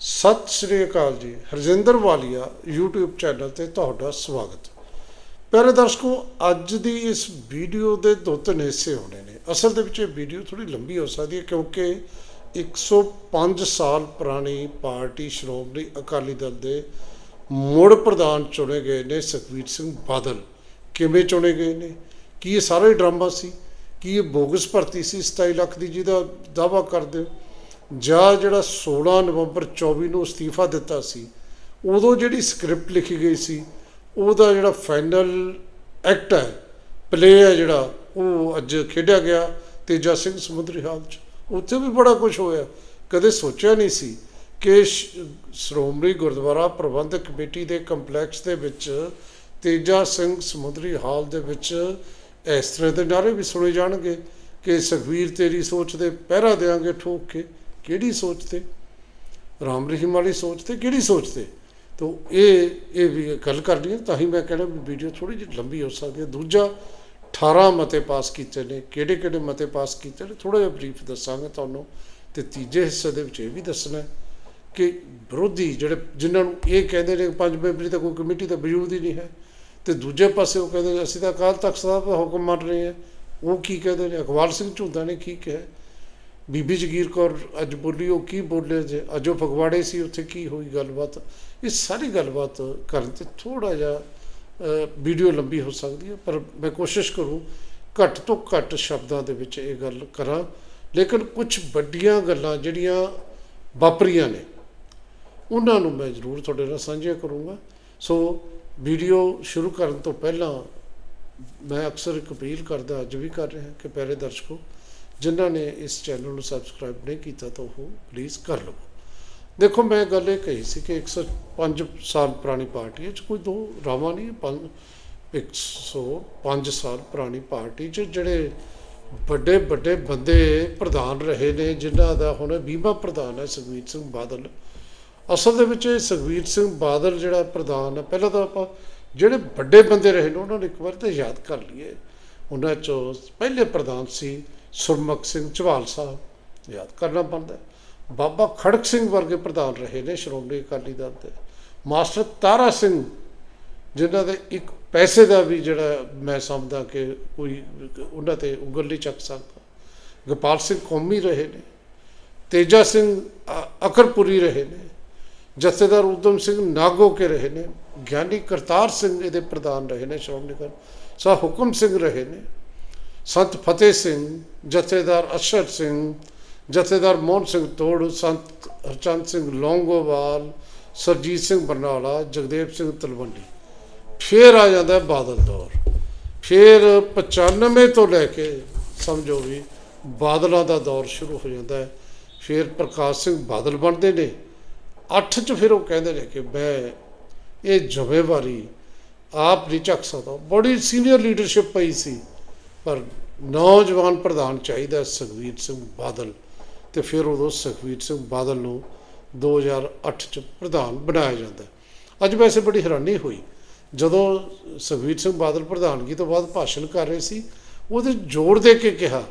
ਸਤਿ ਸ਼੍ਰੀ ਅਕਾਲ ਜੀ। ਹਰਜਿੰਦਰ ਵਾਲੀਆ YouTube channel ਤੇ ਤੁਹਾਡਾ ਸਵਾਗਤ। ਪਿਆਰੇ ਦਰਸ਼ਕੋ, ਅੱਜ ਦੀ ਇਸ ਵੀਡੀਓ ਦੇ ਦੋ ਤਿੰਨ ਹਿੱਸੇ ਹੋਣੇ ਨੇ। ਅਸਲ ਦੇ ਵਿੱਚ ਇਹ ਵੀਡੀਓ ਥੋੜੀ ਲੰਬੀ ਹੋ ਸਕਦੀ ਹੈ ਕਿਉਂਕਿ 105 ਸਾਲ ਪੁਰਾਣੀ ਪਾਰਟੀ ਸ਼੍ਰੋਮਣੀ ਅਕਾਲੀ ਦਲ ਦੇ ਮੁੜ ਪ੍ਰਧਾਨ ਚੁਣੇ ਗਏ ਨੇ ਸੁਖਬੀਰ ਸਿੰਘ ਬਾਦਲ। ਕਿਵੇਂ ਚੁਣੇ ਗਏ ਨੇ? ਕੀ ਇਹ ਸਾਰਾ ਹੀ ਡਰਾਮਾ ਸੀ? ਕੀ ਇਹ ਬੋਗਸ ਭਰਤੀ ਸੀ 27 ਲੱਖ ਦੀ ਜਿਹਦਾ ਦਾਵਾ ਕਰਦੇ ਹੋ? ਜਾਂ ਜਿਹੜਾ 16 ਨਵੰਬਰ 24 ਨੂੰ ਅਸਤੀਫਾ ਦਿੱਤਾ ਸੀ, ਉਦੋਂ ਜਿਹੜੀ ਸਕ੍ਰਿਪਟ ਲਿਖੀ ਗਈ ਸੀ, ਉਹਦਾ ਜਿਹੜਾ ਫਾਈਨਲ ਐਕਟ ਹੈ, ਪਲੇ ਹੈ ਜਿਹੜਾ, ਉਹ ਅੱਜ ਖੇਡਿਆ ਗਿਆ ਤੇਜਾ ਸਿੰਘ ਸਮੁੰਦਰੀ ਹਾਲ 'ਚ। ਉੱਥੇ ਵੀ ਬੜਾ ਕੁਝ ਹੋਇਆ। ਕਦੇ ਸੋਚਿਆ ਨਹੀਂ ਸੀ ਕਿ ਸ਼੍ਰੋਮਣੀ ਗੁਰਦੁਆਰਾ ਪ੍ਰਬੰਧਕ ਕਮੇਟੀ ਦੇ ਕੰਪਲੈਕਸ ਦੇ ਵਿੱਚ ਤੇਜਾ ਸਿੰਘ ਸਮੁੰਦਰੀ ਹਾਲ ਦੇ ਵਿੱਚ ਇਸ ਤਰ੍ਹਾਂ ਦੇ ਨਾਰੇ ਵੀ ਸੁਣੇ ਜਾਣਗੇ ਕਿ ਸੁਖਵੀਰ ਤੇਰੀ ਸੋਚ ਦੇ ਪਹਿਰਾ ਦੇਾਂਗੇ ਠੋਕ ਕੇ। ਕਿਹੜੀ ਸੋਚ ਤੇ? ਰਾਮ ਰਹੀਮ ਵਾਲੀ ਸੋਚ ਤੇ ਕਿਹੜੀ ਸੋਚ ਤੇ? ਤੋ ਇਹ ਇਹ ਵੀ ਗੱਲ ਕਰਨੀ ਹੈ, ਤਾਂ ਹੀ ਮੈਂ ਕਹਿੰਦਾ ਵੀਡੀਓ ਥੋੜੀ ਜਿਹੀ ਲੰਬੀ ਹੋ ਸਕਦੀ ਹੈ। ਦੂਜਾ 18 ਮਤੇ ਪਾਸ ਕੀਤੇ ਨੇ। ਕਿਹੜੇ ਕਿਹੜੇ ਮਤੇ ਪਾਸ ਕੀਤੇ ਨੇ? ਥੋੜਾ ਜਿਹਾ ਬਰੀਫ ਦੱਸਾਂਗਾ ਤੁਹਾਨੂੰ, ਤੇ ਤੀਜੇ ਹਿੱਸੇ ਦੇ ਵਿੱਚ ਇਹ ਵੀ ਦੱਸਣਾ ਕਿ ਵਿਰੋਧੀ ਜਿਹੜੇ, ਜਿਨ੍ਹਾਂ ਨੂੰ ਇਹ ਕਹਿੰਦੇ ਨੇ ਪੰਜ ਮੈਂਬਰੀ ਤਾਂ ਕੋਈ ਕਮੇਟੀ ਤਾਂ ਵਜੂਦ ਹੀ ਨਹੀਂ ਹੈ, ਤੇ ਦੂਜੇ ਪਾਸੇ ਉਹ ਕਹਿੰਦੇ ਅਸੀਂ ਤਾਂ ਅਕਾਲ ਤਖਤ ਸਾਹਿਬ ਦਾ ਹੁਕਮ ਮੰਨ ਰਹੇ ਹਾਂ। ਉਹ ਕੀ ਕਹਿੰਦੇ ਨੇ? ਅਕਵਾਲ ਸਿੰਘ ਝੁੰਦਾ ਨੇ ਕੀ ਕਿਹਾ? ਬੀਬੀ ਜਗੀਰ ਕੌਰ ਅੱਜ ਬੋਲੀ, ਉਹ ਕੀ ਬੋਲੇ ਜੇ? ਅੱਜ ਉਹ ਫਗਵਾੜੇ ਸੀ, ਉੱਥੇ ਕੀ ਹੋਈ ਗੱਲਬਾਤ? ਇਹ ਸਾਰੀ ਗੱਲਬਾਤ ਕਰਨ ਤੇ ਥੋੜਾ ਜਿਹਾ ਵੀਡੀਓ ਲੰਬੀ ਹੋ ਸਕਦੀ ਹੈ, ਪਰ ਮੈਂ ਕੋਸ਼ਿਸ਼ ਕਰੂੰ ਘੱਟ ਤੋਂ ਘੱਟ ਸ਼ਬਦਾਂ ਦੇ ਵਿੱਚ ਇਹ ਗੱਲ ਕਰਾਂ। ਲੇਕਿਨ ਕੁਝ ਵੱਡੀਆਂ ਗੱਲਾਂ ਜਿਹੜੀਆਂ ਵਾਪਰੀਆਂ ਨੇ, ਉਹਨਾਂ ਨੂੰ ਮੈਂ ਜ਼ਰੂਰ ਤੁਹਾਡੇ ਨਾਲ ਸਾਂਝੀਆਂ ਕਰੂੰਗਾ। ਸੋ, ਵੀਡੀਓ ਸ਼ੁਰੂ ਕਰਨ ਤੋਂ ਪਹਿਲਾਂ ਮੈਂ ਅਕਸਰ ਇੱਕ ਅਪੀਲ ਕਰਦਾ, ਅੱਜ ਵੀ ਕਰ ਰਿਹਾ ਕਿ ਪਿਆਰੇ ਦਰਸ਼ਕੋ ਜਿਨ੍ਹਾਂ ਨੇ ਇਸ ਚੈਨਲ ਨੂੰ ਸਬਸਕ੍ਰਾਈਬ ਨਹੀਂ ਕੀਤਾ ਤਾਂ ਉਹ ਪਲੀਜ਼ ਕਰ ਲਵੋ। ਦੇਖੋ, ਮੈਂ ਗੱਲ ਇਹ ਕਹੀ ਸੀ ਕਿ 105 ਸਾਲ ਪੁਰਾਣੀ ਪਾਰਟੀ ਹੈ ਚ ਕੋਈ ਦੋ ਰਾਵਾਂ ਨਹੀਂ ਪੰਜ 105 ਸਾਲ ਪੁਰਾਣੀ ਪਾਰਟੀ ਚ ਜਿਹੜੇ ਵੱਡੇ ਵੱਡੇ ਬੰਦੇ ਪ੍ਰਧਾਨ ਰਹੇ ਨੇ, ਜਿਨ੍ਹਾਂ ਦਾ ਹੁਣ ਬੀਮਾ ਪ੍ਰਧਾਨ ਹੈ ਸੁਖਬੀਰ ਸਿੰਘ ਬਾਦਲ। ਅਸਲ ਦੇ ਵਿੱਚ ਇਹ ਸੁਖਬੀਰ ਸਿੰਘ ਬਾਦਲ ਜਿਹੜਾ ਪ੍ਰਧਾਨ ਹੈ, ਪਹਿਲਾਂ ਤਾਂ ਆਪਾਂ ਜਿਹੜੇ ਵੱਡੇ ਬੰਦੇ ਰਹੇ ਨੇ, ਉਹਨਾਂ ਨੂੰ ਇੱਕ ਵਾਰ ਤਾਂ ਯਾਦ ਕਰ ਲਈਏ। ਉਹਨਾਂ ਚੋਂ ਪਹਿਲੇ ਪ੍ਰਧਾਨ ਸੀ ਸੁਰਮੁਖ ਸਿੰਘ ਝਵਾਲ ਸਾਹਿਬ, ਯਾਦ ਕਰਨਾ ਬਣਦਾ ਬਾਬਾ ਖੜਕ ਸਿੰਘ ਵਰਗੇ ਪ੍ਰਧਾਨ ਰਹੇ ਨੇ ਸ਼੍ਰੋਮਣੀ ਅਕਾਲੀ ਦਲ ਦੇ। ਮਾਸਟਰ ਤਾਰਾ ਸਿੰਘ, ਜਿਨ੍ਹਾਂ ਦੇ ਇੱਕ ਪੈਸੇ ਦਾ ਵੀ ਜਿਹੜਾ ਮੈਂ ਸਮਝਦਾ ਕਿ ਕੋਈ ਉਹਨਾਂ ਤੇ ਉਂਗਲ ਨਹੀਂ ਚੱਕ ਸਕਦਾ। ਗੋਪਾਲ ਸਿੰਘ ਕੌਮੀ ਰਹੇ ਨੇ। ਤੇਜਾ ਸਿੰਘ ਅਕਰਪੁਰੀ ਰਹੇ ਨੇ। ਜਥੇਦਾਰ ਉਦਮ ਸਿੰਘ ਨਾਗੋ ਕੇ ਰਹੇ ਨੇ। ਗਿਆਨੀ ਕਰਤਾਰ ਸਿੰਘ ਇਹਦੇ ਪ੍ਰਧਾਨ ਰਹੇ ਨੇ ਸ਼੍ਰੋਮਣੀ ਅਕਾਲੀ। ਸਾ ਹੁਕਮ ਸਿੰਘ ਰਹੇ ਨੇ। ਸੰਤ ਫਤਿਹ ਸਿੰਘ ਜਥੇਦਾਰ ਅਸ਼ਰ ਸਿੰਘ ਜਥੇਦਾਰ ਮੋਹਨ ਸਿੰਘ ਤੋੜ ਸੰਤ ਹਰਚੰਦ ਸਿੰਘ ਲੌਂਗੋਵਾਲ, ਸਰਜੀਤ ਸਿੰਘ ਬਰਨਾਲਾ, ਜਗਦੇਵ ਸਿੰਘ ਤਲਵੰਡੀ। ਫੇਰ ਆ ਜਾਂਦਾ ਬਾਦਲ ਦੌਰ। ਫੇਰ 95 ਤੋਂ ਲੈ ਕੇ, ਸਮਝੋ ਵੀ, ਬਾਦਲਾਂ ਦਾ ਦੌਰ ਸ਼ੁਰੂ ਹੋ ਜਾਂਦਾ ਹੈ। ਫੇਰ ਪ੍ਰਕਾਸ਼ ਸਿੰਘ ਬਾਦਲ ਬਣਦੇ ਨੇ। 8 ਚ ਫਿਰ ਉਹ ਕਹਿੰਦੇ ਨੇ ਕਿ ਮੈਂ ਇਹ ਜ਼ਿੰਮੇਵਾਰੀ ਆਪ ਨਹੀਂ ਚੱਕ ਸਕਦਾ। ਬੜੀ ਸੀਨੀਅਰ ਲੀਡਰਸ਼ਿਪ ਪਈ ਸੀ। ਪਰ ਨੌਜਵਾਨ ਪ੍ਰਧਾਨ ਚਾਹੀਦਾ ਸੁਖਬੀਰ ਸਿੰਘ ਬਾਦਲ ਤੇ ਫਿਰ ਉਦੋਂ ਸੁਖਬੀਰ ਸਿੰਘ ਬਾਦਲ ਨੂੰ 2008 ਚ ਪ੍ਰਧਾਨ ਬਣਾਇਆ ਜਾਂਦਾ ਅੱਜ ਵੈਸੇ ਬੜੀ ਹੈਰਾਨੀ ਹੋਈ। ਜਦੋਂ ਸੁਖਬੀਰ ਸਿੰਘ ਬਾਦਲ ਪ੍ਰਧਾਨਗੀ ਤੋਂ ਬਾਅਦ ਭਾਸ਼ਣ ਕਰ ਰਹੇ ਸੀ, ਉਹਦੇ ਜ਼ੋਰ ਦੇ ਕੇ ਕਿਹਾ,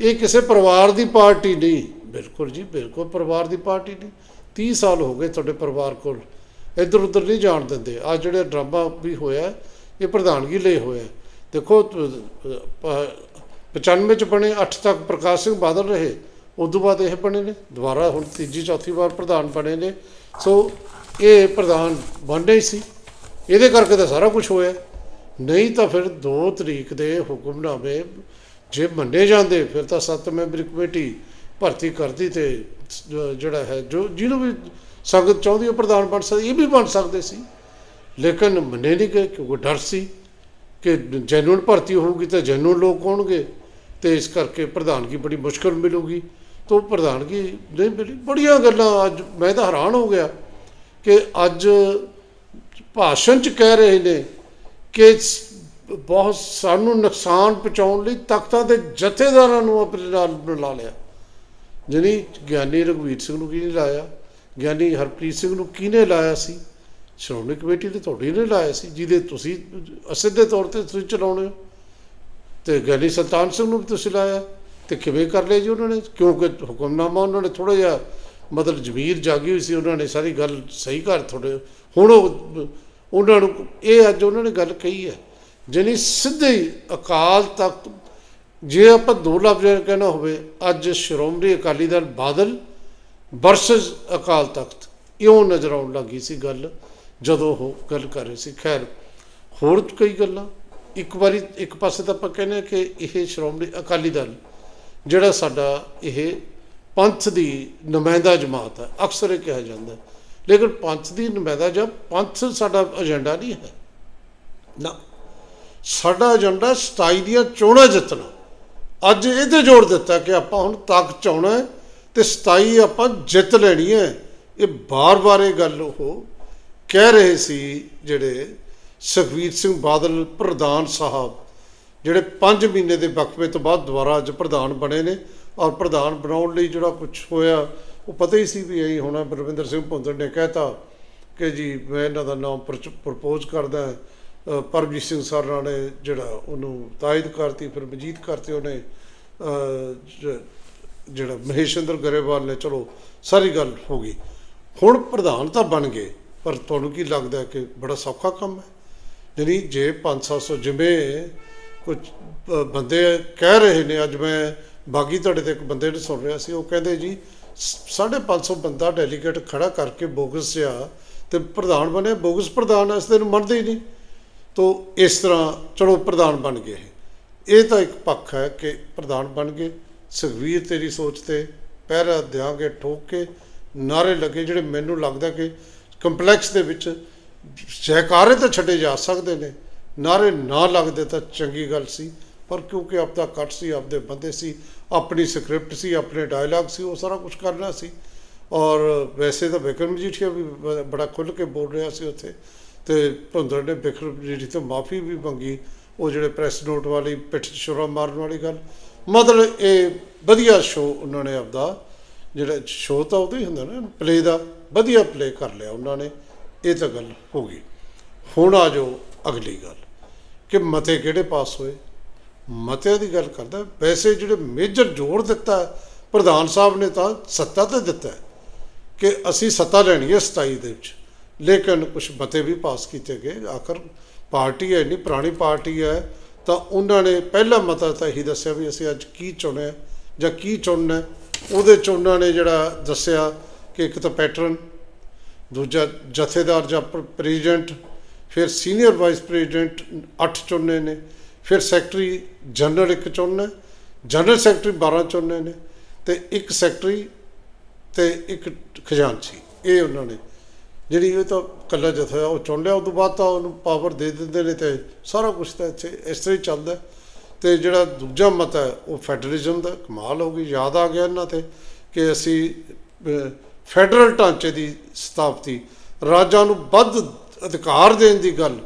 ਇਹ ਕਿਸੇ ਪਰਿਵਾਰ ਦੀ ਪਾਰਟੀ ਨਹੀਂ। ਬਿਲਕੁਲ ਜੀ, ਬਿਲਕੁਲ ਪਰਿਵਾਰ ਦੀ ਪਾਰਟੀ ਨਹੀਂ। 30 ਸਾਲ ਹੋ ਗਏ ਤੁਹਾਡੇ ਪਰਿਵਾਰ ਕੋਲ। ਇੱਧਰ ਉੱਧਰ ਨਹੀਂ ਜਾਣ ਦਿੰਦੇ। ਆ ਜਿਹੜੇ ਡਰਾਮਾ ਵੀ ਹੋਇਆ, ਇਹ ਪ੍ਰਧਾਨਗੀ ਲਈ ਹੋਇਆ। ਦੇਖੋ ਤ- 95 ਚ ਬਣੇ 8 ਤੱਕ ਪ੍ਰਕਾਸ਼ ਸਿੰਘ ਬਾਦਲ ਰਹੇ। ਉਸ ਤੋਂ ਬਾਅਦ ਇਹ ਬਣੇ ਨੇ। ਦੁਬਾਰਾ ਹੁਣ ਤੀਜੀ, ਚੌਥੀ ਵਾਰ ਪ੍ਰਧਾਨ ਬਣੇ ਨੇ। ਸੋ, ਇਹ ਪ੍ਰਧਾਨ ਬਣਨੇ ਹੀ ਸੀ। ਇਹਦੇ ਕਰਕੇ ਤਾਂ ਸਾਰਾ ਕੁਝ ਹੋਇਆ। ਨਹੀਂ ਤਾਂ ਫਿਰ 2 ਤਰੀਕ ਦੇ ਹੁਕਮਨਾਮੇ ਜੇ ਮੰਨੇ ਜਾਂਦੇ, ਫਿਰ ਤਾਂ ਸੱਤ ਮੈਂਬਰੀ ਕਮੇਟੀ ਭਰਤੀ ਕਰਦੀ ਤੇ ਜਿਹੜਾ ਹੈ, ਜੋ ਜਿਹਨੂੰ ਵੀ ਸੰਗਤ ਚਾਹੁੰਦੀ ਉਹ ਪ੍ਰਧਾਨ ਬਣ ਸਕਦੀ, ਇਹ ਵੀ ਬਣ ਸਕਦੇ ਸੀ। ਲੇਕਿਨ ਮੰਨੇ ਨਹੀਂ ਗਏ, ਕਿਉਂਕਿ ਡਰ ਸੀ। ਕਿ ਜੈਨੂਨ ਭਰਤੀ ਹੋਊਗੀ ਤਾਂ ਜੈਨੂਨ ਲੋਕ ਹੋਣਗੇ ਤੇ ਇਸ ਕਰਕੇ ਪ੍ਰਧਾਨਗੀ ਬੜੀ ਮੁਸ਼ਕਲ ਮਿਲੂਗੀ। ਤੋਂ ਪ੍ਰਧਾਨਗੀ ਨਹੀਂ ਮਿਲੀ। ਬੜੀਆਂ ਗੱਲਾਂ ਅੱਜ ਮੈਂ ਤਾਂ ਹੈਰਾਨ ਹੋ ਗਿਆ ਕਿ ਅੱਜ ਭਾਸ਼ਣ ਚ ਕਹਿ ਰਹੇ ਨੇ ਕਿ ਬਹੁਤ ਸਾਨੂੰ ਨੁਕਸਾਨ ਪਹੁੰਚਾਉਣ ਲਈ ਤਖਤਾਂ ਦੇ ਜਥੇਦਾਰਾਂ ਨੂੰ ਆਪਣੇ ਨਾਲ ਬੁਲਾ ਲਿਆ। ਜਾਣੀ ਗਿਆਨੀ ਰਘਵੀਰ ਸਿੰਘ ਨੂੰ ਕਿਹਨੇ ਲਾਇਆ? ਗਿਆਨੀ ਹਰਪ੍ਰੀਤ ਸਿੰਘ ਨੂੰ ਕਿਹਨੇ ਲਾਇਆ ਸੀ? ਸ਼੍ਰੋਮਣੀ ਕਮੇਟੀ ਨੇ ਤੁਹਾਡੀ ਨੇ ਲਾਇਆ ਸੀ, ਜਿਹਦੇ ਤੁਸੀਂ ਅਸਿੱਧੇ ਤੌਰ ਤੇ ਤੁਸੀਂ ਚਲਾਉਣੇ ਹੋ। ਤੇ ਗਿਆਨੀ ਸੁਲਤਾਨ ਸਿੰਘ ਨੂੰ ਵੀ ਤੁਸੀਂ ਲਾਇਆ। ਤੇ ਕਿਵੇਂ ਕਰ ਲਿਆ ਜੀ ਉਹਨਾਂ ਨੇ? ਕਿਉਂਕਿ ਹੁਕਮਨਾਮਾ ਉਹਨਾਂ ਨੇ ਥੋੜਾ ਜਿਹਾ ਮਤਲਬ ਜ਼ਮੀਰ ਜਾਗੀ ਹੋਈ ਸੀ, ਉਹਨਾਂ ਨੇ ਸਾਰੀ ਗੱਲ ਸਹੀ ਕਰ ਥੋੜੇ ਹੁਣ ਉਹਨਾਂ ਨੂੰ ਇਹ ਅੱਜ ਉਹਨਾਂ ਨੇ ਗੱਲ ਕਹੀ ਹੈ, ਜਾਣੀ ਸਿੱਧੇ ਅਕਾਲ ਤਖਤ ਜੇ ਆਪਾਂ ਦੋ ਲਫ਼ਜ਼ਾਂ ਕਹਿਣਾ ਹੋਵੇ, ਅੱਜ ਸ਼੍ਰੋਮਣੀ ਅਕਾਲੀ ਦਲ ਬਾਦਲ ਵਰਸਸ ਅਕਾਲ ਤਖਤ, ਇਉਂ ਨਜ਼ਰ ਆਉਣ ਲੱਗੀ ਸੀ ਗੱਲ। ਜਦੋਂ ਉਹ ਗੱਲ ਕਰ ਰਹੇ ਸੀ। ਖੈਰ, ਹੋਰ ਕਈ ਗੱਲਾਂ। ਇੱਕ ਵਾਰੀ, ਇੱਕ ਪਾਸੇ ਤਾਂ ਆਪਾਂ ਕਹਿੰਦੇ ਹਾਂ ਕਿ ਇਹ ਸ਼੍ਰੋਮਣੀ ਅਕਾਲੀ ਦਲ, ਜਿਹੜਾ ਸਾਡਾ ਇਹ ਪੰਥ ਦੀ ਨੁਮਾਇੰਦਾ ਜਮਾਤ ਹੈ, ਅਕਸਰ ਇਹ ਕਿਹਾ ਜਾਂਦਾ ਲੇਕਿਨ ਪੰਥ ਦੀ ਨੁਮਾਇੰਦਾ ਜਬ ਪੰਥ ਸਾਡਾ ਏਜੰਡਾ ਨਹੀਂ ਹੈ। ਨਾ। ਸਾਡਾ ਏਜੰਡਾ 27 ਦੀਆਂ ਚੋਣਾਂ ਜਿੱਤਣਾ। ਅੱਜ ਇਹਦੇ ਜੋਰ ਦਿੱਤਾ ਕਿ ਆਪਾਂ ਹੁਣ ਤਾਕਤ ਚਾਉਣਾ ਹੈ ਤੇ 27 ਆਪਾਂ ਜਿੱਤ ਲੈਣੀ ਹੈ। ਇਹ ਬਾਰ-ਬਾਰ ਇਹ ਗੱਲ ਉਹ ਕਹਿ ਰਹੇ ਸੀ ਜਿਹੜੇ ਸੁਖਵੀਰ ਸਿੰਘ ਬਾਦਲ ਪ੍ਰਧਾਨ ਸਾਹਿਬ ਜਿਹੜੇ 5 ਮਹੀਨੇ ਦੇ ਵਕਫੇ ਤੋਂ ਬਾਅਦ ਦੁਬਾਰਾ ਅੱਜ ਪ੍ਰਧਾਨ ਬਣੇ ਨੇ ਔਰ ਪ੍ਰਧਾਨ ਬਣਾਉਣ ਲਈ ਜਿਹੜਾ ਕੁਝ ਹੋਇਆ ਉਹ ਪਤਾ ਹੀ ਸੀ ਵੀ ਇਹੀ ਹੋਣਾ। ਬਲਵਿੰਦਰ ਸਿੰਘ ਭੁੰਦੜ ਨੇ ਕਹਿਤਾ ਕਿ ਜੀ ਮੈਂ ਇਹਨਾਂ ਦਾ ਨਾਮ ਪ੍ਰਪੋਜ਼ ਕਰਦਾ ਪਰਮਜੀਤ ਸਿੰਘ ਸਰਨਾ ਨੇ ਜਿਹੜਾ ਉਹਨੂੰ ਤਾਇਦ ਕਰਤੀ ਫਿਰ ਮਜੀਦ ਕਰਤੇ ਉਹਨੇ। ਅ, ਜ- ਜਿਹੜਾ ਮਹੇਸ਼ਿੰਦਰ ਗਰੇਵਾਲ ਨੇ ਚਲੋ ਸਾਰੀ ਗੱਲ ਹੋ ਗਈ। ਹੁਣ ਪ੍ਰਧਾਨ ਤਾਂ ਬਣ ਗਏ। ਪਰ ਤੁਹਾਨੂੰ ਕੀ ਲੱਗਦਾ ਕਿ ਬੜਾ ਸੌਖਾ ਕੰਮ ਹੈ? ਯਾਨੀ ਜੇ 500 ਜਿਵੇਂ ਕੁਝ ਬੰਦੇ ਕਹਿ ਰਹੇ ਨੇ, ਅੱਜ ਮੈਂ ਬਾਗੀ ਤੁਹਾਡੇ ਤੇ ਇੱਕ ਬੰਦੇ ਨੂੰ ਸੁਣ ਰਿਹਾ ਸੀ, ਉਹ ਕਹਿੰਦੇ ਜੀ 550 ਬੰਦਾ ਡੈਲੀਗੇਟ ਖੜਾ ਕਰਕੇ ਬੋਗਸ ਜਿਹਾ ਤੇ ਪ੍ਰਧਾਨ ਬਣੇ, ਬੋਗਸ ਪ੍ਰਧਾਨ ਇਸ ਦਿਨ ਮੰਨਦੇ ਹੀ ਨਹੀਂ। ਤੋ ਇਸ ਤਰ੍ਹਾਂ ਚਲੋ ਪ੍ਰਧਾਨ ਬਣ ਗਏ ਇਹ। ਇਹ ਤਾਂ ਇੱਕ ਪੱਖ ਹੈ ਕਿ ਪ੍ਰਧਾਨ ਬਣ ਗਏ। ਸੁਖਵੀਰ ਤੇਰੀ ਸੋਚ ਤੇ ਪਹਿਰਾ ਦਿਆਂਗੇ ਠੋਕ ਕੇ, ਨਾਰੇ ਲੱਗੇ ਜਿਹੜੇ ਮੈਨੂੰ ਲੱਗਦਾ ਕਿ ਕੰਪਲੈਕਸ ਦੇ ਵਿੱਚ ਸਹਿਕਾਰੇ ਤਾਂ ਛੱਡੇ ਜਾ ਸਕਦੇ ਨੇ। ਨਾਰੇ ਨਾ ਲੱਗਦੇ ਤਾਂ ਚੰਗੀ ਗੱਲ ਸੀ, ਪਰ ਕਿਉਂਕਿ ਆਪਦਾ ਕੱਟ ਸੀ, ਆਪਦੇ ਬੰਦੇ ਸੀ, ਆਪਣੀ ਸਕ੍ਰਿਪਟ ਸੀ, ਆਪਣੇ ਡਾਇਲੌਗ ਸੀ, ਉਹ ਸਾਰਾ ਕੁਝ ਕਰਨਾ ਸੀ। ਔਰ ਵੈਸੇ ਤਾਂ ਬਿਕਰਮ ਮਜੀਠੀਆ ਵੀ ਬੜਾ ਖੁੱਲ੍ਹ ਕੇ ਬੋਲ ਰਿਹਾ ਸੀ ਉੱਥੇ। ਤੇ ਭੁੰਦਰ ਨੇ ਬਿਕਰਮ ਮਜੀਠੀਆ ਤੋਂ ਮਾਫੀ ਵੀ ਮੰਗੀ। ਉਹ ਜਿਹੜੇ ਪ੍ਰੈਸ ਨੋਟ ਵਾਲੀ ਪਿੱਠ 'ਚ ਛੁਰਾ ਮਾਰਨ ਵਾਲੀ ਗੱਲ। ਮਤਲਬ ਇਹ ਵਧੀਆ ਸ਼ੋਅ ਉਹਨਾਂ ਨੇ ਆਪਦਾ ਜਿਹੜਾ ਸ਼ੋਅ ਤਾਂ ਉਹਦਾ ਹੀ ਹੁੰਦਾ ਨਾ ਪਲੇ ਦਾ, ਵਧੀਆ ਪਲੇ ਕਰ ਲਿਆ ਉਹਨਾਂ ਨੇ, ਇਹ ਤਾਂ ਗੱਲ ਹੋ ਗਈ। ਹੁਣ ਆ ਜਾਓ ਅਗਲੀ ਗੱਲ, ਕਿ ਮਤੇ ਕਿਹੜੇ ਪਾਸ ਹੋਏ? ਮਤਿਆਂ ਦੀ ਗੱਲ ਕਰਦਾ, ਵੈਸੇ ਜਿਹੜੇ ਮੇਜਰ ਜ਼ੋਰ ਦਿੱਤਾ, ਪ੍ਰਧਾਨ ਸਾਹਿਬ ਨੇ ਤਾਂ ਸੱਤਾ ਤੇ ਦਿੱਤਾ, ਕਿ ਅਸੀਂ ਸੱਤਾ ਲੈਣੀ ਹੈ 27 ਦੇ ਵਿੱਚ। ਲੇਕਿਨ ਕੁਝ ਮਤੇ ਵੀ ਪਾਸ ਕੀਤੇ ਗਏ, ਆਖਰ ਪਾਰਟੀ ਹੈ ਨਹੀਂ ਪੁਰਾਣੀ ਪਾਰਟੀ ਹੈ, ਤਾਂ ਉਹਨਾਂ ਨੇ ਪਹਿਲਾ ਮਤਾ ਤਾਂ ਇਹੀ ਦੱਸਿਆ ਵੀ ਅਸੀਂ ਅੱਜ ਕੀ ਚੁਣਿਆ ਜਾਂ ਕੀ ਚੁਣਨਾ ਉਹਦੇ ਚ ਉਹਨਾਂ ਨੇ ਜਿਹੜਾ ਦੱਸਿਆ ਕਿ ਇੱਕ ਤਾਂ ਪੈਟਰਨ ਦੂਜਾ ਜਥੇਦਾਰ ਜਾਂ ਪ੍ਰੈਜ਼ੀਡੈਂਟ ਫਿਰ ਸੀਨੀਅਰ ਵਾਈਸ ਪ੍ਰੈਜ਼ੀਡੈਂਟ 8 ਚੁਣਨੇ ਨੇ ਫਿਰ ਸੈਕਟਰੀ ਜਨਰਲ ਇੱਕ ਚੁਣਨਾ ਹੈ, ਜਨਰਲ ਸੈਕਟਰੀ 12 ਚੁਣਨੇ ਨੇ ਤੇ ਇੱਕ ਸੈਕਟਰੀ ਤੇ ਇੱਕ ਖਜ਼ਾਨਚੀ ਇਹ ਉਹਨਾਂ ਨੇ ਜਿਹੜੀ ਇਹ ਤਾਂ ਕੱਲਾ ਜਥਾ ਉਹ ਚੁਣ ਲਿਆ ਉਸ ਤੋਂ ਬਾਅਦ ਤਾਂ ਉਹਨੂੰ ਪਾਵਰ ਦੇ ਦਿੰਦੇ ਨੇ ਤੇ ਸਾਰਾ ਕੁਝ ਤਾਂ ਇੱਥੇ ਇਸ ਤਰ੍ਹਾਂ ਹੀ ਚੱਲਦਾ। ਤੇ ਜਿਹੜਾ ਦੂਜਾ ਮਤ ਹੈ, ਉਹ ਫੈਡਰਲਿਜ਼ਮ ਦਾ ਕਮਾਲ ਹੋ ਗਈ, ਯਾਦ ਆ ਗਿਆ ਇਹਨਾਂ ਤੇ ਕਿ ਅਸੀਂ ਫੈਡਰਲ ਢਾਂਚੇ ਦੀ ਸਥਾਪਤੀ, ਰਾਜਾਂ ਨੂੰ ਵੱਧ ਅਧਿਕਾਰ ਦੇਣ ਦੀ ਗੱਲ,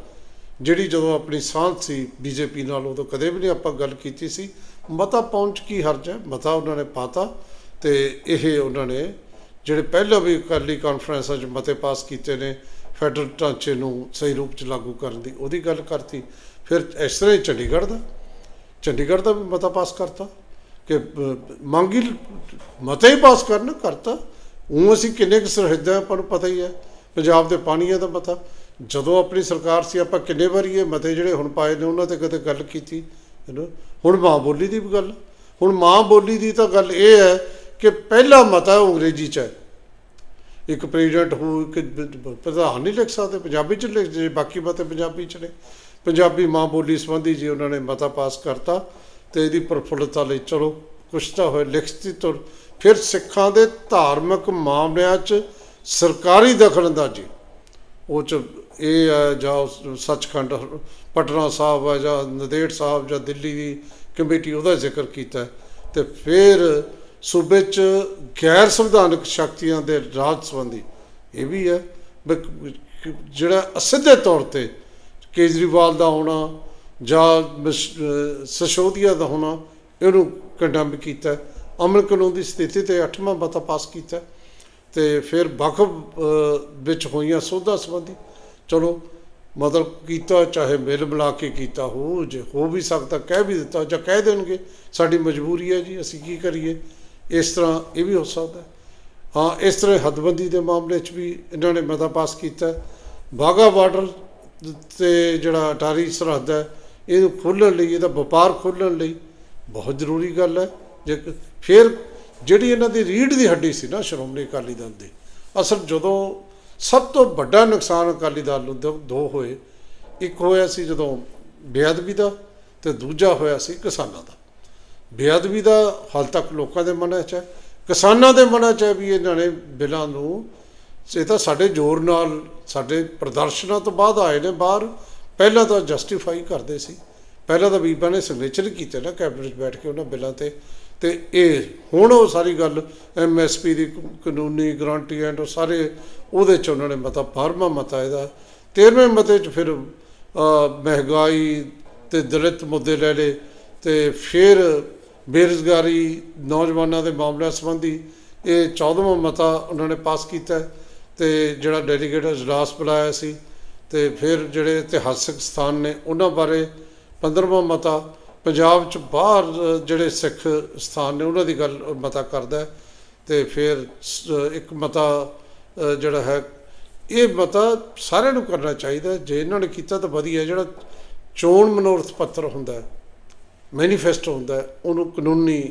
ਜਿਹੜੀ ਜਦੋਂ ਆਪਣੀ ਸਾਂਝ ਸੀ ਬੀਜੇਪੀ ਨਾਲ, ਉਦੋਂ ਕਦੇ ਵੀ ਨਹੀਂ ਆਪਾਂ ਗੱਲ ਕੀਤੀ ਸੀ। ਮਤਾ ਪਹੁੰਚ ਕੀ ਹਰਜ ਹੈ? ਮਤਾ ਉਹਨਾਂ ਨੇ ਪਾਤਾ ਤੇ ਇਹ ਉਹਨਾਂ ਨੇ ਜਿਹੜੇ ਪਹਿਲਾਂ ਵੀ ਅਕਾਲੀ ਕਾਨਫਰੰਸਾਂ 'ਚ ਮਤੇ ਪਾਸ ਕੀਤੇ ਨੇ ਫੈਡਰਲ ਢਾਂਚੇ ਨੂੰ ਸਹੀ ਰੂਪ 'ਚ ਲਾਗੂ ਕਰਨ ਦੀ ਉਹਦੀ ਗੱਲ ਕਰਤੀ। ਫਿਰ ਇਸ ਤਰ੍ਹਾਂ ਹੀ ਚੰਡੀਗੜ੍ਹ ਦਾ ਚੰਡੀਗੜ੍ਹ ਦਾ ਵੀ ਮਤਾ ਪਾਸ ਕਰਤਾ ਕਿ ਅਹ, ਮੰਗੀ ਮਤਾ ਹੀ ਪਾਸ ਕਰਨ ਕਰਤਾ। ਉਹ ਅਸੀਂ ਕਿੰਨੇ ਕੁ ਸਰਹੱਦਾਂ ਆਪਾਂ ਨੂੰ ਪਤਾ ਹੀ ਹੈ ਪੰਜਾਬ ਦੇ ਪਾਣੀਆਂ ਦਾ ਮਤਾ। ਜਦੋਂ ਆਪਣੀ ਸਰਕਾਰ ਸੀ ਆਪਾਂ ਕਿੰਨੇ ਵਾਰੀ ਇਹ ਮਤੇ ਜਿਹੜੇ ਹੁਣ ਪਾਏ ਨੇ ਉਹਨਾਂ ਤੇ ਕਦੇ ਗੱਲ ਕੀਤੀ ਹੈ ਨਾ? ਹੁਣ ਮਾਂ ਬੋਲੀ ਦੀ ਵੀ ਗੱਲ ਹੁਣ ਮਾਂ ਬੋਲੀ ਦੀ ਤਾਂ ਗੱਲ ਇਹ ਹੈ ਕਿ ਪਹਿਲਾ ਮਤਾ ਉਹ ਅੰਗਰੇਜ਼ੀ ਚ ਹੈ। ਇੱਕ ਪ੍ਰੈਜ਼ੀਡੈਂਟ ਹੋ ਇੱਕ ਪ੍ਰਧਾਨ ਨਹੀਂ ਲਿਖ ਸਕਦੇ ਪੰਜਾਬੀ ਚ ਲਿਖ ਜੇ ਬਾਕੀ ਮਤੇ ਪੰਜਾਬੀ ਚ ਨੇ। ਪੰਜਾਬੀ ਮਾਂ ਬੋਲੀ ਸੰਬੰਧੀ ਜੀ ਉਹਨਾਂ ਨੇ ਮਤਾ ਪਾਸ ਕਰਤਾ ਤੇ ਇਹਦੀ ਪ੍ਰਫੁੱਲਤਾ ਲਈ ਚਲੋ, ਕੁਛ ਤਾਂ ਹੋਏ ਲਿਖਤੀ ਤੌਰ ਫਿਰ ਸਿੱਖਾਂ ਦੇ ਧਾਰਮਿਕ ਮਾਮਲਿਆਂ 'ਚ ਸਰਕਾਰੀ ਦਖਲਅੰਦਾਜ਼ੀ ਉਹ ਚ ਇਹ ਹੈ ਜਾਂ ਉਸ- ਸੱਚਖੰਡ ਪਟਨਾ ਸਾਹਿਬ ਹੈ ਜਾਂ ਨੰਦੇੜ ਸਾਹਿਬ ਜਾਂ ਦਿੱਲੀ ਦੀ ਕਮੇਟੀ ਉਹਦਾ ਜ਼ਿਕਰ ਕੀਤਾ ਹੈ। ਤੇ ਫਿਰ ਸੂਬੇ ਚ ਗੈਰ ਸੰਵਿਧਾਨਕ ਸ਼ਕਤੀਆਂ ਦੇ ਰਾਜ ਸੰਬੰਧੀ ਇਹ ਵੀ ਹੈ, ਵੀ ਜਿਹੜਾ ਅਸਿੱਧੇ ਤੌਰ ਤੇ ਕੇਜਰੀਵਾਲ ਦਾ ਹੋਣਾ ਜਾਂ ਮਿਸ- ਅਹ ਦਾ ਹੋਣਾ, ਇਹਨੂੰ ਕੰਡਮ ਕੀਤਾ। ਅਮਨ ਕਾਨੂੰਨ ਦੀ ਸਥਿਤੀ ਤੇ 8ਵਾਂ ਮਤਾ ਪਾਸ ਕੀਤਾ। ਹੈ। ਤੇ ਫਿਰ ਵਕਫ ਵਿੱਚ ਹੋਈਆਂ ਸੋਧਾਂ ਸੰਬੰਧੀ, ਚਲੋ, ਮਤਲਬ ਕੀਤਾ, ਚਾਹੇ ਮਿਲ ਮਿਲਾ ਕੇ ਕੀਤਾ ਹੋ, ਜੇ ਹੋ ਵੀ ਸਕਦਾ, ਕਹਿ ਵੀ ਦਿੱਤਾ ਜਾਂ ਕਹਿ ਦੇਣਗੇ, ਸਾਡੀ ਮਜਬੂਰੀ ਹੈ ਜੀ, ਅਸੀਂ ਕੀ ਕਰੀਏ? ਇਸ ਤਰ੍ਹਾਂ ਇਹ ਵੀ ਹੋ ਸਕਦਾ ਹਾਂ। ਇਸ ਤਰ੍ਹਾਂ ਹੱਦਬੰਦੀ ਦੇ ਮਾਮਲੇ 'ਚ ਵੀ ਇਹਨਾਂ ਨੇ ਮਤਾ ਪਾਸ ਕੀਤਾ। ਬਾਗਾ ਬਾਰਡਰ ਤੇ ਜਿਹੜਾ ਅਟਾਰੀ ਸਰਹੱਦ ਹੈ, ਇਹਨੂੰ ਖੋਲ੍ਹਣ ਲਈ, ਇਹਦਾ ਵਪਾਰ ਖੋਲਣ ਲਈ ਬਹੁਤ ਜ਼ਰੂਰੀ ਗੱਲ ਹੈ। ਜੇ ਫਿਰ ਜਿਹੜੀ ਇਹਨਾਂ ਦੀ ਰੀੜ ਦੀ ਹੱਡੀ ਸੀ ਨਾ ਸ਼੍ਰੋਮਣੀ ਅਕਾਲੀ ਦਲ ਦੀ, ਅਸਲ ਜਦੋਂ ਸਭ ਤੋਂ ਵੱਡਾ ਨੁਕਸਾਨ ਅਕਾਲੀ ਦਲ ਨੂੰ ਦੋ ਹੋਏ, ਇੱਕ ਹੋਇਆ ਸੀ ਜਦੋਂ ਬੇਅਦਬੀ ਦਾ ਤੇ ਦੂਜਾ ਹੋਇਆ ਸੀ ਕਿਸਾਨਾਂ ਦਾ। ਬੇਅਦਬੀ ਦਾ ਹਾਲ ਤੱਕ ਲੋਕਾਂ ਦੇ ਮਨਾਂ 'ਚ ਹੈ, ਕਿਸਾਨਾਂ ਦੇ ਮਨਾਂ 'ਚ ਹੈ ਵੀ ਇਹਨਾਂ ਨੇ ਬਿੱਲਾਂ ਨੂੰ, ਇਹ ਤਾਂ ਸਾਡੇ ਜ਼ੋਰ ਨਾਲ ਸਾਡੇ ਪ੍ਰਦਰਸ਼ਨਾਂ ਤੋਂ ਬਾਅਦ ਆਏ ਨੇ ਬਾਹਰ, ਪਹਿਲਾਂ ਤਾਂ ਜਸਟੀਫਾਈ ਕਰਦੇ ਸੀ। ਪਹਿਲਾਂ ਤਾਂ ਬੀਬਾ ਨੇ ਸਿਗਨੇਚਰ ਕੀਤੇ ਨਾ ਕੈਬਨਿਟ 'ਚ ਬੈਠ ਕੇ ਉਹਨਾਂ ਬਿੱਲਾਂ ਤੇ। ਤੇ ਇਹ ਹੁਣ ਉਹ ਸਾਰੀ ਗੱਲ ਐਮਐਸਪੀ ਦੀ ਕਾਨੂੰਨੀ ਗਰੰਟੀ ਐਂਡ ਉਹ ਸਾਰੇ ਉਹਦੇ 'ਚ ਉਹਨਾਂ ਨੇ ਮਤਾ ਫਾਰਮਾ ਮਤਾ ਇਹਦਾ। 13ਵੇਂ ਮਤੇ 'ਚ ਫਿਰ ਮਹਿੰਗਾਈ ਤੇ ਦਲਿਤ ਮੁੱਦੇ ਲੈ ਲਏ ਤੇ ਫਿਰ ਬੇਰੁਜ਼ਗਾਰੀ ਨੌਜਵਾਨਾਂ ਦੇ ਮਾਮਲਿਆਂ ਸੰਬੰਧੀ ਇਹ 14ਵਾਂ ਮਤਾ ਉਹਨਾਂ ਨੇ ਪਾਸ ਕੀਤਾ। ਤੇ ਜਿਹੜਾ ਡੈਲੀਗੇਟ ਅਜਲਾਸ ਬੁਲਾਇਆ ਸੀ ਤੇ ਫਿਰ ਜਿਹੜੇ ਇਤਿਹਾਸਕ ਸਥਾਨ ਨੇ ਉਹਨਾਂ ਬਾਰੇ 15ਵਾਂ ਮਤਾ ਪੰਜਾਬ ਚ ਬਾਹਰ ਜਿਹੜੇ ਸਿੱਖ ਸਥਾਨ ਨੇ ਉਹਨਾਂ ਦੀ ਗੱਲ ਮਤਾ ਕਰਦਾ ਹੈ। ਤੇ ਫਿਰ ਇੱਕ ਮਤਾ ਜਿਹੜਾ ਹੈ, ਇਹ ਮਤਾ ਸਾਰਿਆਂ ਨੂੰ ਕਰਨਾ ਚਾਹੀਦਾ ਜੇ ਇਹਨਾਂ ਨੇ ਕੀਤਾ ਤਾਂ ਵਧੀਆ ਜਿਹੜਾ ਚੋਣ ਮਨੋਰਥ ਪੱਤਰ ਹੁੰਦਾ ਮੈਨੀਫੈਸਟੋ ਹੁੰਦਾ ਉਹਨੂੰ ਕਾਨੂੰਨੀ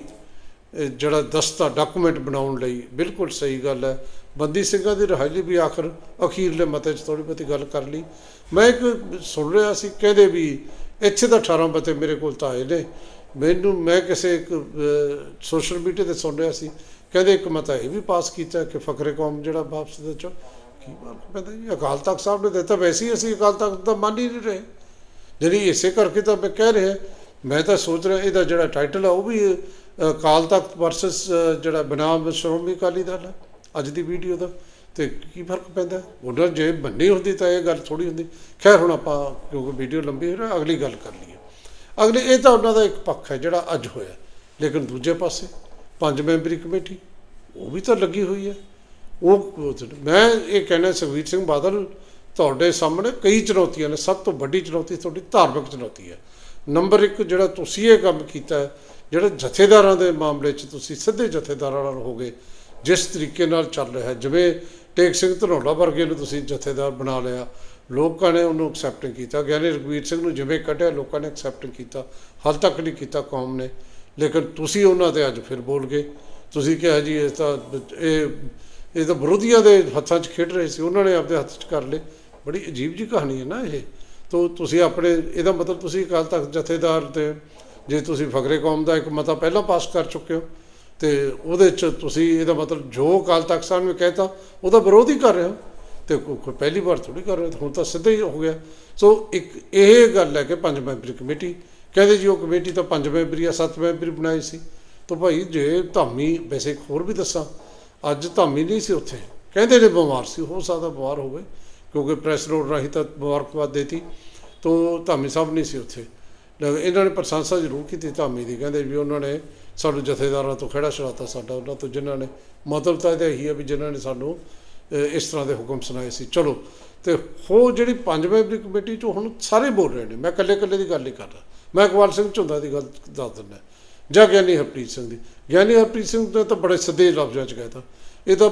ਜਿਹੜਾ ਦਸਤਾ ਡਾਕੂਮੈਂਟ ਬਣਾਉਣ ਲਈ ਬਿਲਕੁਲ ਸਹੀ ਗੱਲ ਹੈ। ਬੰਦੀ ਸਿੰਘਾਂ ਦੀ ਰਿਹਾਈ ਲਈ ਵੀ ਆਖਰ ਅਖੀਰਲੇ ਮਤੇ 'ਚ ਥੋੜੀ ਬਹੁਤੀ ਗੱਲ ਕਰ ਲਈ। ਮੈਂ ਇੱਕ ਸੁਣ ਰਿਹਾ ਸੀ, ਕਹਿੰਦੇ ਵੀ ਇੱਥੇ ਤਾਂ 18 ਮਤੇ ਮੇਰੇ ਕੋਲ ਤਾਂ ਆਏ ਨੇ। ਮੈਨੂੰ, ਮੈਂ ਕਿਸੇ ਇੱਕ ਸੋਸ਼ਲ ਮੀਡੀਆ ਤੇ ਸੁਣ ਰਿਹਾ ਸੀ। ਕਹਿੰਦੇ ਇੱਕ ਮਤਾ ਇਹ ਵੀ ਪਾਸ ਕੀਤਾ ਕਿ ਫਕਰੇ ਕੌਮ ਜਿਹੜਾ ਵਾਪਸ ਦੇ ਚੋ, ਕੀ ਫ਼ਰਕ ਪੈਂਦਾ ਜੀ, ਅਕਾਲ ਤਖਤ ਸਾਹਿਬ ਨੇ ਦਿੱਤਾ, ਵੈਸੇ ਹੀ ਅਸੀਂ ਅਕਾਲ ਤਖਤ ਦਾ ਮੰਨ ਹੀ ਨਹੀਂ ਰਹੇ। ਜਿਹੜੀ ਇਸੇ ਕਰਕੇ ਤਾਂ ਮੈਂ ਕਹਿ ਰਿਹਾ, ਮੈਂ ਤਾਂ ਸੋਚ ਰਿਹਾ ਇਹਦਾ ਜਿਹੜਾ ਟਾਈਟਲ ਆ, ਉਹ ਵੀ ਅਕਾਲ ਤਖਤ ਵਰਸਸ ਜਿਹੜਾ ਬਨਾਮ ਸ਼੍ਰੋਮਣੀ ਅਕਾਲੀ ਦਲ ਹੈ ਅੱਜ ਦੀ ਵੀਡੀਓ ਦਾ ਤੇ ਕੀ ਫ਼ਰਕ ਪੈਂਦਾ? ਉਹਨਾਂ ਜੇ ਬੰਨੀ ਹੁੰਦੀ ਤਾਂ ਇਹ ਗੱਲ ਥੋੜੀ ਹੁੰਦੀ। ਖੈਰ ਹੁਣ ਆਪਾਂ ਕਿਉਂਕਿ ਵੀਡੀਓ ਲੰਬੀ ਹੋ ਰਹੀ ਅਗਲੀ ਗੱਲ ਕਰ ਲਈਏ। ਅਗਲੇ ਇਹ ਤਾਂ ਉਹਨਾਂ ਦਾ ਇੱਕ ਪੱਖ ਹੈ ਜਿਹੜਾ ਅੱਜ ਹੋਇਆ। ਲੇਕਿਨ ਦੂਜੇ ਪਾਸੇ ਪੰਜ ਮੈਂਬਰੀ ਕਮੇਟੀ ਉਹ ਵੀ ਤਾਂ ਲੱਗੀ ਹੋਈ ਹੈ। ਉਹ ਮੈਂ ਇਹ ਕਹਿਣਾ ਸੁਖਬੀਰ ਸਿੰਘ ਬਾਦਲ ਤੁਹਾਡੇ ਸਾਹਮਣੇ ਕਈ ਚੁਣੌਤੀਆਂ ਨੇ ਸਭ ਤੋਂ ਵੱਡੀ ਚੁਣੌਤੀ ਤੁਹਾਡੀ ਧਾਰਮਿਕ ਚੁਣੌਤੀ ਹੈ। ਨੰਬਰ 1 ਜਿਹੜਾ ਤੁਸੀਂ ਇਹ ਕੰਮ ਕੀਤਾ ਹੈ, ਜਿਹੜੇ ਜਥੇਦਾਰਾਂ ਦੇ ਮਾਮਲੇ 'ਚ ਤੁਸੀਂ ਸਿੱਧੇ ਜਥੇਦਾਰਾਂ ਨਾਲ ਹੋਗੇ ਜਿਸ ਤਰੀਕੇ ਨਾਲ ਚੱਲ ਰਿਹਾ ਜਿਵੇਂ ਟੇਕ ਸਿੰਘ ਧਨੌਲਾ ਵਰਗੇ ਨੂੰ ਤੁਸੀਂ ਜਥੇਦਾਰ ਬਣਾ ਲਿਆ, ਲੋਕਾਂ ਨੇ ਉਹਨੂੰ ਐਕਸੈਪਟ ਕੀਤਾ। ਗਿਆਨੀ ਰਘਵੀਰ ਸਿੰਘ ਨੂੰ ਜਿਵੇਂ ਕੱਢਿਆ, ਲੋਕਾਂ ਨੇ ਐਕਸੈਪਟ ਕੀਤਾ। ਹਾਲ ਤੱਕ ਨਹੀਂ ਕੀਤਾ ਕੌਮ ਨੇ। ਲੇਕਿਨ ਤੁਸੀਂ ਉਹਨਾਂ ਤੇ ਅੱਜ ਫਿਰ ਬੋਲ ਗਏ। ਤੁਸੀਂ ਕਿਹਾ ਜੀ, ਇਹ ਤਾਂ, ਇਹ ਇਹ ਤਾਂ ਵਿਰੋਧੀਆਂ ਦੇ ਹੱਥਾਂ 'ਚ ਖੇਡ ਰਹੇ ਸੀ। ਉਹਨਾਂ ਨੇ ਆਪਦੇ ਹੱਥ 'ਚ ਕਰ ਲਏ। ਬੜੀ ਅਜੀਬ ਜੀ ਕਹਾਣੀ ਹੈ ਨਾ ਇਹ। ਤੋ ਤੁਸੀਂ ਆਪਣੇ, ਇਹਦਾ ਮਤਲਬ ਤੁਸੀਂ ਅਕਾਲ ਤਖਤ ਜਥੇਦਾਰ ਤੇ, ਜੇ ਤੁਸੀਂ ਫਕਰੇ ਕੌਮ ਦਾ ਇੱਕ ਮਤਾ ਪਹਿਲਾਂ ਪਾਸ ਕਰ ਚੁੱਕੇ ਹੋ ਤੇ ਉਹਦੇ 'ਚ ਤੁਸੀਂ ਇਹਦਾ ਮਤਲਬ ਜੋ ਅਕਾਲ ਤਖਤ ਸਾਹਿਬ ਨੇ ਕਹਿਤਾ ਉਹਦਾ ਵਿਰੋਧ ਹੀ ਕਰ ਰਹੇ। ਹੋ ਤੇ ਕੋਈ ਪਹਿਲੀ ਵਾਰ ਥੋੜੀ ਕਰ ਰਹੇ ਹੋ, ਹੁਣ ਤਾਂ ਸਿੱਧਾ ਹੀ ਹੋ ਗਿਆ। ਸੋ ਇੱਕ ਇਹ ਗੱਲ ਹੈ ਕਿ ਪੰਜ ਮੈਂਬਰੀ ਕਮੇਟੀ ਕਹਿੰਦੇ ਜੀ ਉਹ ਕਮੇਟੀ ਤਾਂ ਪੰਜ ਮੈਂਬਰੀ ਆ ਸੱਤ ਮੈਂਬਰੀ ਬਣਾਈ ਸੀ। ਤਾਂ ਭਾਈ ਜੇ ਧਾਮੀ ਵੈਸੇ ਇੱਕ ਹੋਰ ਵੀ ਦੱਸਾਂ ਅੱਜ ਧਾਮੀ ਨਹੀਂ ਸੀ ਉੱਥੇ। ਕਹਿੰਦੇ ਨੇ ਬਿਮਾਰ ਸੀ ਹੋ ਸਕਦਾ ਬਿਮਾਰ ਹੋਵੇ ਕਿਉਂਕਿ ਪ੍ਰੈਸ ਰੋਡ ਰਾਹੀਂ ਤਾਂ ਮੁਬਾਰਕਬਾਦ ਦੇਤੀ। ਤੋ ਧਾਮੀ ਸਾਹਿਬ ਨਹੀਂ ਸੀ ਉੱਥੇ। ਇਹਨਾਂ ਨੇ ਪ੍ਰਸ਼ੰਸਾ ਜ਼ਰੂਰ ਕੀਤੀ ਧਾਮੀ ਦੀ ਕਹਿੰਦੇ ਵੀ ਉਹਨਾਂ ਨੇ ਸਾਨੂੰ ਜਥੇਦਾਰਾਂ ਤੋਂ ਖੜਾ ਛੜਾਤਾ ਸਾਡਾ ਉਹਨਾਂ ਤੋਂ ਜਿਨ੍ਹਾਂ ਨੇ ਮਤਲਬ ਤਾਂ ਇਹਦਾ ਇਹੀ ਹੈ ਵੀ ਜਿਨ੍ਹਾਂ ਨੇ ਸਾਨੂੰ ਇਸ ਤਰ੍ਹਾਂ ਦੇ ਹੁਕਮ ਸੁਣਾਏ ਸੀ। ਚਲੋ ਤੇ ਹੋ ਜਿਹੜੀ ਪੰਜ ਮੈਂਬਰੀ ਕਮੇਟੀ ਚੋਂ ਹੁਣ ਸਾਰੇ ਬੋਲ ਰਹੇ ਨੇ। ਮੈਂ ਇਕੱਲੇ ਇਕੱਲੇ ਦੀ ਗੱਲ ਨਹੀਂ ਕਰਦਾ ਮੈਂ ਇਕਬਾਲ ਸਿੰਘ ਝੁੰਦਾ ਦੀ ਗੱਲ ਦੱਸ ਦਿੰਦਾ। ਜਾਂ ਗਿਆਨੀ ਹਰਪ੍ਰੀਤ ਸਿੰਘ ਦੀ। ਗਿਆਨੀ ਹਰਪ੍ਰੀਤ ਸਿੰਘ ਨੇ ਤਾਂ ਬੜੇ ਸਿੱਧੇ ਲਫ਼ਜ਼ਾਂ 'ਚ ਕਹਿਤਾ। ਇਹ ਤਾਂ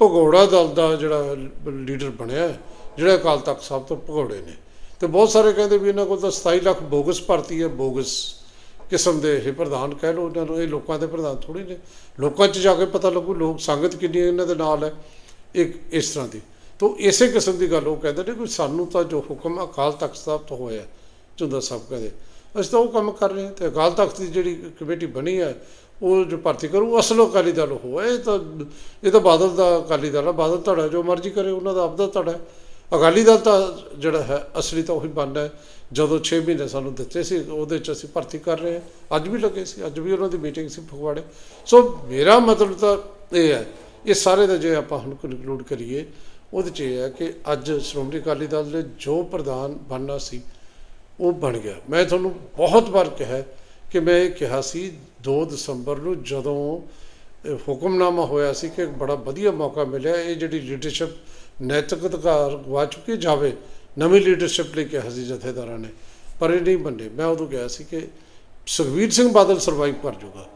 ਭਗੌੜਾ ਦਲ ਦਾ ਜਿਹੜਾ ਲੀਡਰ ਬਣਿਆ ਹੈ, ਜਿਹੜਾ ਅਕਾਲ ਤਖਤ ਸਾਹਿਬ ਤੋਂ ਭਗੌੜੇ ਨੇ। ਤੇ ਬਹੁਤ ਸਾਰੇ ਕਹਿੰਦੇ ਵੀ ਇਹਨਾਂ ਕੋਲ ਤਾਂ 27 ਲੱਖ ਬੋਗਸ ਭਰਤੀ ਹੈ ਬੋਗਸ। ਕਿਸਮ ਦੇ ਇਹ ਪ੍ਰਧਾਨ ਕਹਿ ਲਓ, ਇਹਨਾਂ ਨੂੰ ਇਹ ਲੋਕਾਂ ਦੇ ਪ੍ਰਧਾਨ ਥੋੜੀ ਨੇ। ਲੋਕਾਂ 'ਚ ਜਾ ਕੇ ਪਤਾ ਲੱਗੂ, ਲੋਕ ਸੰਗਤ ਕਿੰਨੀ ਇਹਨਾਂ ਦੇ ਨਾਲ ਹੈ, ਇੱਕ ਇਸ ਤਰ੍ਹਾਂ ਦੀ। ਤੋਂ ਇਸੇ ਕਿਸਮ ਦੀ ਗੱਲ ਉਹ ਕਹਿੰਦੇ ਨੇ ਕਿ ਸਾਨੂੰ ਤਾਂ ਜੋ ਹੁਕਮ ਅਕਾਲ ਤਖਤ ਸਾਹਿਬ ਤੋਂ ਹੋਇਆ ਝੁੰਦਾ ਸਾਹਿਬ ਕਹਿੰਦੇ, ਅਸੀਂ ਤਾਂ ਉਹ ਕੰਮ ਕਰ ਰਹੇ ਹਾਂ, ਤੇ ਅਕਾਲ ਤਖਤ ਦੀ ਜਿਹੜੀ ਕਮੇਟੀ ਬਣੀ ਹੈ, ਉਹ ਜੋ ਭਰਤੀ ਕਰੂ, ਅਸਲ ਅਕਾਲੀ ਦਲ ਉਹ ਇਹ ਤਾਂ ਇਹ ਤਾਂ ਬਾਦਲ ਦਾ ਅਕਾਲੀ ਦਲ ਹੈ, ਬਾਦਲ ਧੜਾ ਜੋ ਮਰਜ਼ੀ ਕਰੇ, ਉਹਨਾਂ ਦਾ ਆਪਦਾ ਧੜਾ ਅਕਾਲੀ ਦਲ ਤਾਂ ਜਿਹੜਾ ਹੈ, ਅਸਲੀ ਤਾਂ ਉਹੀ ਬਣਦਾ ਹੈ। ਜਦੋਂ 6 ਮਹੀਨੇ ਸਾਨੂੰ ਦਿੱਤੇ ਸੀ, ਉਹਦੇ ਚ ਅਸੀਂ ਭਰਤੀ ਕਰ ਰਹੇ ਹਾਂ। ਅੱਜ ਵੀ ਲੱਗੇ ਸੀ, ਅੱਜ ਵੀ ਉਹਨਾਂ ਦੀ ਮੀਟਿੰਗ ਸੀ ਫਗਵਾੜੇ। ਸੋ ਮੇਰਾ ਮਤਲਬ ਤਾਂ ਇਹ ਹੈ, ਇਹ ਸਾਰੇ ਦਾ ਜੇ ਆਪਾਂ ਹੁਣ ਕਨਕਲੂਡ ਕਰੀਏ, ਉਹਦੇ ਚ ਇਹ ਹੈ ਕਿ ਅੱਜ ਸ਼੍ਰੋਮਣੀ ਅਕਾਲੀ ਦਲ ਦੇ ਜੋ ਪ੍ਰਧਾਨ ਬਣਨਾ ਸੀ, ਉਹ ਬਣ ਗਿਆ। ਮੈਂ ਤੁਹਾਨੂੰ ਬਹੁਤ ਵਾਰ ਕਿਹਾ ਕਿ ਮੈਂ ਇਹ ਕਿਹਾ ਸੀ 2 ਦਸੰਬਰ ਨੂੰ ਜਦੋਂ ਹੁਕਮਨਾਮਾ ਹੋਇਆ ਸੀ ਕਿ ਬੜਾ ਵਧੀਆ ਮੌਕਾ ਮਿਲਿਆ, ਇਹ ਜਿਹੜੀ ਲੀਡਰਸ਼ਿਪ ਨੈਤਿਕ ਅਧਿਕਾਰ ਗਵਾ ਚੁੱਕੀ ਜਾਵੇ ਨਵੀਂ ਲੀਡਰਸ਼ਿਪ ਲਈ ਕਿਹਾ ਸੀ ਜਥੇਦਾਰਾਂ ਨੇ, ਪਰ ਇਹ ਨਹੀਂ ਬੰਦੇ ਮੈਂ ਉਦੋਂ ਕਿਹਾ ਸੀ ਕਿ ਸੁਖਬੀਰ ਸਿੰਘ ਬਾਦਲ ਸਰਵਾਈਵ ਕਰ ਜੂਗਾ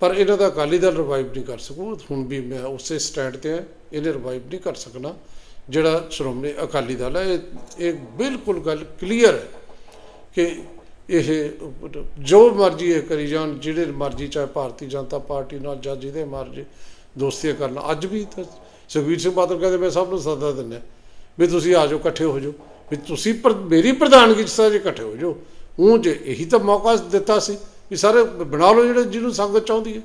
ਪਰ ਇਹਨਾਂ ਦਾ ਅਕਾਲੀ ਦਲ ਰਿਵਾਈਵ ਨਹੀਂ ਕਰ ਸਕੂ। ਹੁਣ ਵੀ ਮੈਂ ਉਸੇ ਸਟੈਂਡ ਤੇ ਹਾਂ, ਇਹਨੇ ਰਿਵਾਈਵ ਨਹੀਂ ਕਰ ਸਕਣਾ, ਜਿਹੜਾ ਸ਼੍ਰੋਮਣੀ ਅਕਾਲੀ ਦਲ ਹੈ। ਇਹ ਇਹ ਬਿਲਕੁਲ ਗੱਲ ਕਲੀਅਰ ਹੈ ਕਿ ਇਹ ਜੋ ਮਰਜ਼ੀ ਇਹ ਕਰੀ ਜਾਣ, ਜਿਹੜੇ ਮਰਜ਼ੀ ਚਾਹੇ ਭਾਰਤੀ ਜਨਤਾ ਪਾਰਟੀ ਨਾਲ ਜਾਂ ਜਿਹਦੇ ਮਰਜ਼ੀ ਦੋਸਤੀਆਂ ਕਰਨ। ਅੱਜ ਵੀ ਤਾਂ ਸੁਖਬੀਰ ਸਿੰਘ ਬਾਦਲ ਕਹਿੰਦੇ, ਮੈਂ ਸਭ ਨੂੰ ਸੱਦਾ ਦਿੰਦਾ ਵੀ ਤੁਸੀਂ ਆ ਜਾਓ, ਇਕੱਠੇ ਹੋ ਜਾਓ। ਵੀ ਤੁਸੀਂ ਪਰ, ਮੇਰੀ ਪ੍ਰਧਾਨਗੀ 'ਚ ਸਾਰੇ ਇਕੱਠੇ ਹੋ ਜਾਓ। ਉਹ ਜੇ ਇਹੀ ਤਾਂ ਮੌਕਾ ਦਿੱਤਾ ਸੀ ਵੀ ਸਾਰੇ ਬਣਾ ਲਓ ਜਿਹੜੇ ਜਿਹਨੂੰ ਸੰਗਤ ਚਾਹੁੰਦੀ ਹੈ।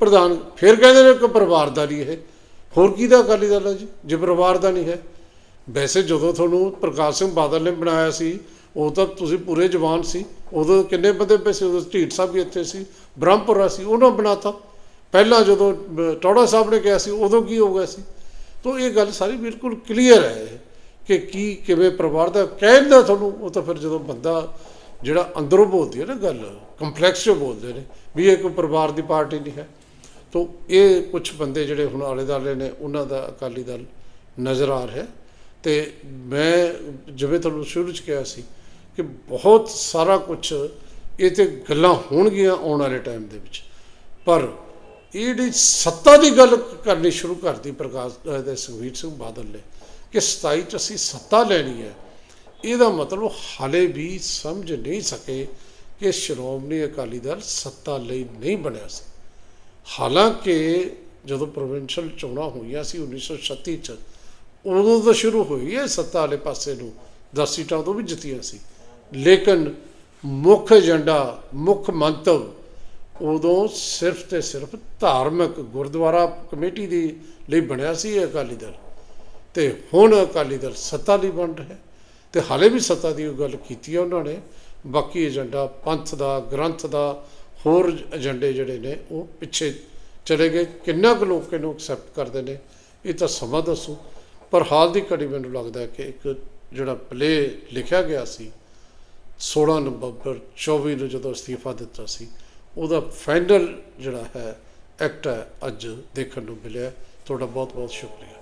ਪ੍ਰਧਾਨ ਫਿਰ ਕਹਿੰਦੇ ਨੇ ਕਿ ਪਰਿਵਾਰ ਦਾ ਨਹੀਂ ਇਹ। ਹੋਰ ਕੀ ਦਾ ਅਕਾਲੀ ਦਲ ਹੈ ਜੀ? ਜੇ ਪਰਿਵਾਰ ਦਾ ਨਹੀਂ ਹੈ। ਵੈਸੇ ਜਦੋਂ ਤੁਹਾਨੂੰ ਪ੍ਰਕਾਸ਼ ਸਿੰਘ ਬਾਦਲ ਨੇ ਬਣਾਇਆ ਸੀ, ਉਹ ਤਾਂ ਤੁਸੀਂ ਪੂਰੇ ਜਵਾਨ ਸੀ। ਉਦੋਂ ਕਿੰਨੇ ਬੰਦੇ ਪਏ ਸੀ ਉਦੋਂ ਢੀਟ ਸਾਹਿਬ ਵੀ ਇੱਥੇ ਸੀ, ਬ੍ਰਹਮਪੁਰਾ ਸੀ, ਉਹਨਾਂ ਬਣਾਤਾ। ਪਹਿਲਾਂ ਜਦੋਂ ਟੌੜਾ ਸਾਹਿਬ ਨੇ ਕਿਹਾ ਸੀ, ਉਦੋਂ ਕੀ ਹੋ ਗਿਆ ਸੀ? ਤੋਂ ਇਹ ਗੱਲ ਸਾਰੀ ਬਿਲਕੁਲ ਕਲੀਅਰ ਹੈ। ਕਿ ਕੀ ਕਿਵੇਂ ਪਰਿਵਾਰ ਦਾ ਕਹਿੰਦਾ ਤੁਹਾਨੂੰ, ਉਹ ਤਾਂ ਫਿਰ ਜਦੋਂ ਬੰਦਾ ਜਿਹੜਾ ਅੰਦਰੋਂ ਬੋਲਦੀ ਹੈ ਨਾ ਗੱਲ ਕੰਪਲੈਕਸ ਜੋ ਬੋਲਦੇ ਨੇ, ਵੀ ਇਹ ਕੋਈ ਪਰਿਵਾਰ ਦੀ ਪਾਰਟੀ ਨਹੀਂ ਹੈ। ਤੋਂ ਇਹ ਕੁਝ ਬੰਦੇ ਜਿਹੜੇ ਹੁਣ ਆਲੇ ਦੁਆਲੇ ਨੇ, ਉਹਨਾਂ ਦਾ ਅਕਾਲੀ ਦਲ ਨਜ਼ਰ ਆ ਰਿਹਾ ਤੇ ਮੈਂ ਜਿਵੇਂ ਤੁਹਾਨੂੰ ਸ਼ੁਰੂ ਚ ਕਿਹਾ ਸੀ ਕਿ ਬਹੁਤ ਸਾਰਾ ਕੁਝ ਇਹ ਤੇ ਗੱਲਾਂ ਹੋਣਗੀਆਂ ਆਉਣ ਵਾਲੇ ਟਾਈਮ ਦੇ ਵਿੱਚ। ਪਰ ਇਹ ਜਿਹੜੀ ਸੱਤਾ ਦੀ ਗੱਲ ਕਰਨੀ ਸ਼ੁਰੂ ਕਰਤੀ ਪ੍ਰਕਾਸ਼ ਦੇ ਸੁਖਬੀਰ ਸਿੰਘ ਬਾਦਲ ਨੇ ਕਿ 27 ਚ ਅਸੀਂ ਸੱਤਾ ਲੈਣੀ ਹੈ। ਇਹਦਾ ਮਤਲਬ ਹਾਲੇ ਵੀ ਸਮਝ ਨਹੀਂ ਸਕੇ ਕਿ ਸ਼੍ਰੋਮਣੀ ਅਕਾਲੀ ਦਲ ਸੱਤਾ ਲਈ ਨਹੀਂ ਬਣਿਆ ਸੀ। ਹਾਲਾਂਕਿ ਜਦੋਂ ਪ੍ਰੋਵਿੰਸ਼ੀਅਲ ਚੋਣਾਂ ਹੋਈਆਂ ਸੀ 1936 ਚ, ਉਦੋਂ ਤੋਂ ਸ਼ੁਰੂ ਹੋਈ ਹੈ ਸੱਤਾ ਵਾਲੇ ਪਾਸੇ ਨੂੰ। 10 ਸੀਟਾਂ ਤੋਂ ਵੀ ਜਿੱਤੀਆਂ ਸੀ। ਲੇਕਿਨ ਮੁੱਖ ਏਜੰਡਾ, ਮੁੱਖ ਮੰਤਵ ਉਦੋਂ ਸਿਰਫ ਤੇ ਸਿਰਫ ਧਾਰਮਿਕ ਗੁਰਦੁਆਰਾ ਕਮੇਟੀ ਦੀ ਲਈ ਬਣਿਆ ਸੀ ਇਹ ਅਕਾਲੀ ਦਲ। ਤੇ ਹੁਣ ਅਕਾਲੀ ਦਲ ਸੱਤਾ ਲਈ ਬਣ ਰਿਹਾ ਹੈ ਤੇ ਹਾਲੇ ਵੀ ਸੱਤਾ ਦੀ ਗੱਲ ਕੀਤੀ ਹੈ ਉਹਨਾਂ ਨੇ। ਬਾਕੀ ਏਜੰਡਾ ਪੰਥ ਦਾ, ਗ੍ਰੰਥ ਦਾ, ਹੋਰ ਏਜੰਡੇ ਜਿਹੜੇ ਨੇ, ਉਹ ਪਿੱਛੇ ਚਲੇ ਗਏ। ਕਿੰਨਾ ਕੁ ਲੋਕ ਇਹਨੂੰ ਐਕਸੈਪਟ ਕਰਦੇ ਨੇ, ਇਹ ਤਾਂ ਸਮਾਂ ਦੱਸੂ। ਪਰ ਹਾਲ ਦੀ ਘੜੀ ਮੈਨੂੰ ਲੱਗਦਾ ਕਿ ਇੱਕ ਜਿਹੜਾ ਪਲੇ ਲਿਖਿਆ ਗਿਆ ਸੀ 16 ਨਵੰਬਰ 24 ਨੂੰ ਜਦੋਂ ਅਸਤੀਫਾ ਦਿੱਤਾ ਸੀ, ਉਹਦਾ ਫਾਈਨਲ ਜਿਹੜਾ ਹੈ ਐਕਟ ਹੈ, ਅੱਜ ਦੇਖਣ ਨੂੰ ਮਿਲਿਆ। ਤੁਹਾਡਾ ਬਹੁਤ ਬਹੁਤ ਸ਼ੁਕਰੀਆ।